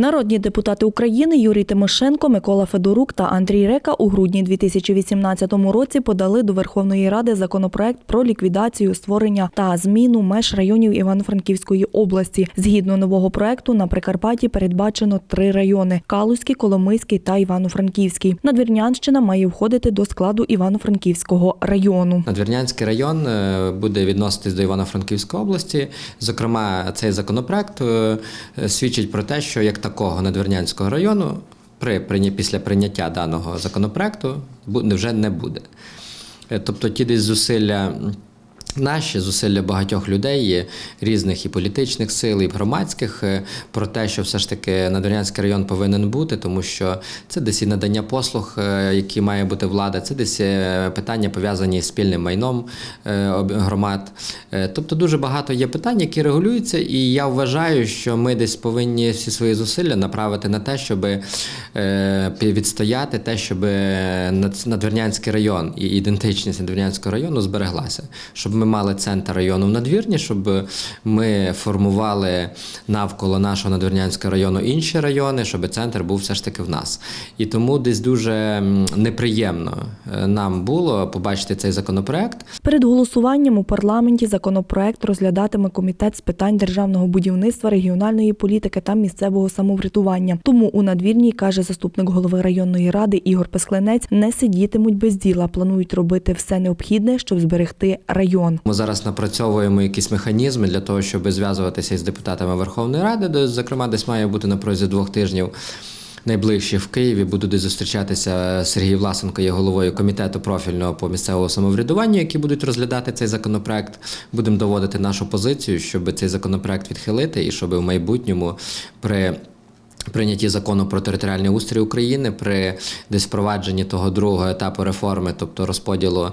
Народні депутати України Юрій Тимошенко, Микола Федорук та Андрій Река у грудні 2018 році подали до Верховної Ради законопроект про ліквідацію, створення та зміну меж районів Івано-Франківської області. Згідно нового проекту на Прикарпатті передбачено три райони: Калузький, Коломийський та Івано-Франківський. Надвірнянщина має входити до складу Івано-Франківського району. Надвірнянський район е, буде відноситись до Івано-Франківської області. Зокрема, цей законопроект е, свідчить про те, що як такого Надвірнянського району при після прийняття даного законопроекту вже не буде. Е, Тобто ті десь зусилля. Наші зусилля багатьох людей є різних і політичних сил, і громадських е, про те, що все ж таки Надвірнянський район повинен бути, тому що це десь і надання послуг, е, які має бути влада, це десь е, питання пов'язані з спільним майном громад. Тобто дуже багато є питань, які регулюються, і я вважаю, що ми десь повинні всі свої зусилля направити на те, щоб відстояти те, щоб Над- Надвірнянський район і ідентичність Надвірнянського району збереглася, щоб ми мали центр району в Надвірні, щоб ми формували навколо нашого Надвірнянського району інші райони, щоб центр був все ж таки в нас. І тому десь дуже неприємно е, нам було побачити цей законопроект. Перед голосуванням у парламенті законопроект розглядатиме комітет з питань державного будівництва, регіональної політики та місцевого самоврядування. Тому у надвірній каже заступник голови районної ради Ігор Песклинець, не сидітимуть без діла. Планують робити все необхідне, щоб зберегти район. Ми зараз напрацьовуємо якісь механізми для того, щоб зв'язуватися із депутатами Верховної Ради. Зокрема, десь має бути на протязі двох тижнів. Найближчі в Києві буду зустрічатися. Сергій Власенко є головою комітету профільного по місцевому самоврядуванню, які будуть розглядати цей законопроект. Будемо доводити нашу позицію, щоб цей законопроект відхилити, і щоб в майбутньому при Прийнятті закону про територіальний устрій України при десь того другого етапу реформи, тобто розподілу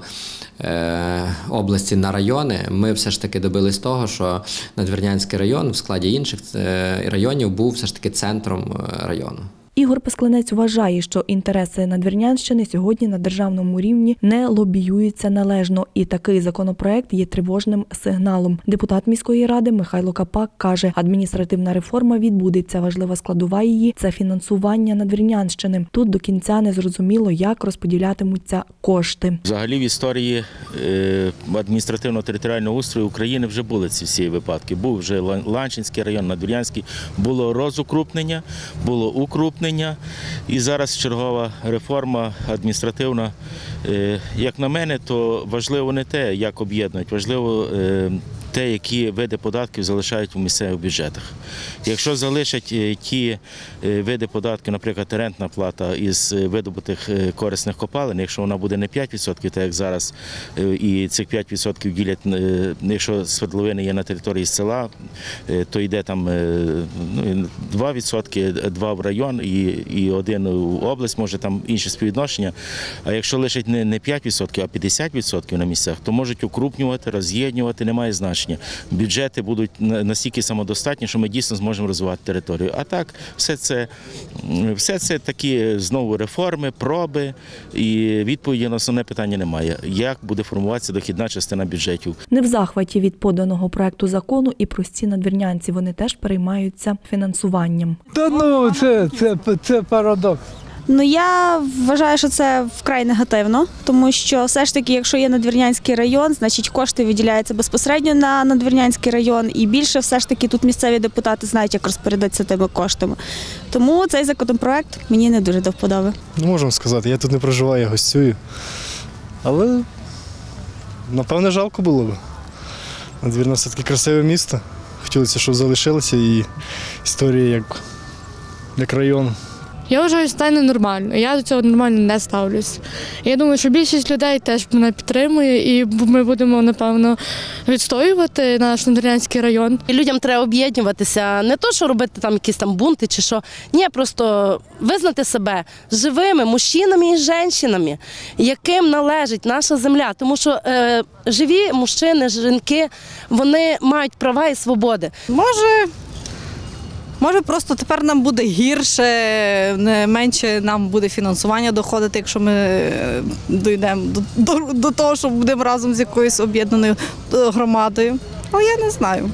е, області на райони, ми все ж таки добились того, що Надвірнянський район в складі інших е, районів був все ж таки центром е, району. Ігор Песклинець вважає, що інтереси Надвірнянщини сьогодні на державному рівні не лобіюються належно, і такий законопроект є тривожним сигналом. Депутат міської ради Михайло Капак каже, адміністративна реформа відбудеться. Важлива складова її це фінансування Надвірнянщини. Тут до кінця не зрозуміло, як розподілятимуться кошти. Взагалі в історії е, адміністративно-територіального устрою України вже були ці всі випадки. Був вже Ланчинський район, Надвірянський, було розукрупнення, було укрупнення. І зараз чергова реформа адміністративна. Е, Як на мене, то важливо не те, як об'єднують, важливо е, те, які види податків залишають у місцевих бюджетах. Якщо залишать е, ті е, види податків, наприклад, рентна плата із е, видобутих корисних копалин, якщо вона буде не 5%, так як зараз, і цих 5% ділять, е, якщо свердловини є на території села, то йде там е, ну, 2%, 2 в район і, один у область, може там інше співвідношення. А якщо лишать не 5%, а 50% на місцях, то можуть укрупнювати, роз'єднювати, немає значення. Бюджети будуть на- настільки самодостатні, що ми дійсно зможемо розвивати територію. А так, все це, все це такі знову реформи, проби, і відповіді на основне питання немає. Як буде формуватися дохідна частина бюджетів? Не в захваті від поданого проекту закону і прості надвірнянці. Вони теж переймаються фінансуванням. Та ну це, це, це парадокс. Ну я вважаю, що це вкрай негативно, тому що все ж таки, якщо є надвірнянський район, значить кошти виділяються безпосередньо на надвірнянський район, і більше все ж таки тут місцеві депутати знають, як розпорядитися тими коштами. Тому цей законопроект мені не дуже до вподоби. Не можемо сказати, я тут не проживаю, я гостюю. Але напевне жалко було б. Надвірна все-таки красиве місто. Хотілося, щоб залишилося і історія як, як район. Я вважаю, що це ненормально. Я до цього нормально не ставлюсь. Я думаю, що більшість людей теж мене підтримує, і ми будемо, напевно, відстоювати наш Надвірнянський район. І людям треба об'єднуватися, не то, що робити там якісь там бунти чи що. Ні, просто визнати себе живими мужчинами і жінками, яким належить наша земля. Тому що е, живі мужчини, жінки, вони мають права і свободи. Може, може просто тепер нам буде гірше, менше нам буде фінансування доходити, якщо ми е, дійдемо до, до, до того, що будемо разом з якоюсь об'єднаною е, громадою. Але я не знаю.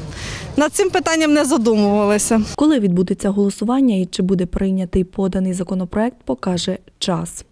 над цим питанням не задумувалися. Коли відбудеться голосування і чи буде прийнятий поданий законопроект, покаже час.